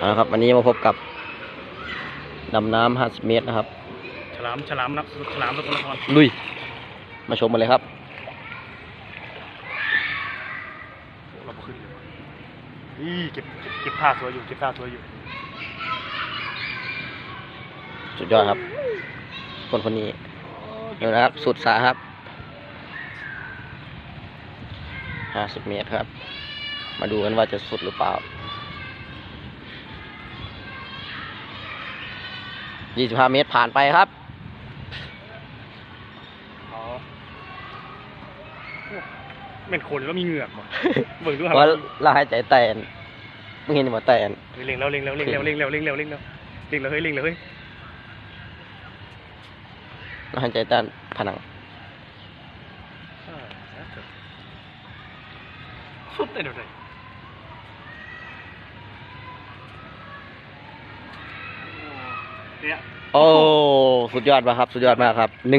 เอาละครับวันนี้มาพบกับดำน้ำ50เมตรนะครับ ฉลาม ฉลามนักฉลามสกลนครลุย มาชมกันเลยครับเราบ่ขึ้นเลยว่ะนี่เก็บเก็บเก็บท่าสวยอยู่ เก็บท่าสวยอยู่ สุดยอดครับ คนคนนี้ดูนะครับ สุดสาครับ50เมตรครับ มาดูกันว่าจะสุดหรือเปล่า 25 เมตรผ่านไปครับอ๋อโอ้เป็นคนแล้วมีเหงือกว่ะเบิ่งดูเพราะเราหายใจแตนมึงเห็นว่าแตนเฮ้ยเล็งแล้วเล็งแล้วเล็งแล้วเล็งแล้วเล็งแล้วเล็งแล้วเล็งแล้วเฮ้ยเล็งแล้วเฮ้ยเราหายใจแตนผนังอ่าสุดเลยเดี๋ยวเลย เนี่ย โอ้ สุดยอดมากครับ สุดยอดมากครับหนึ่ง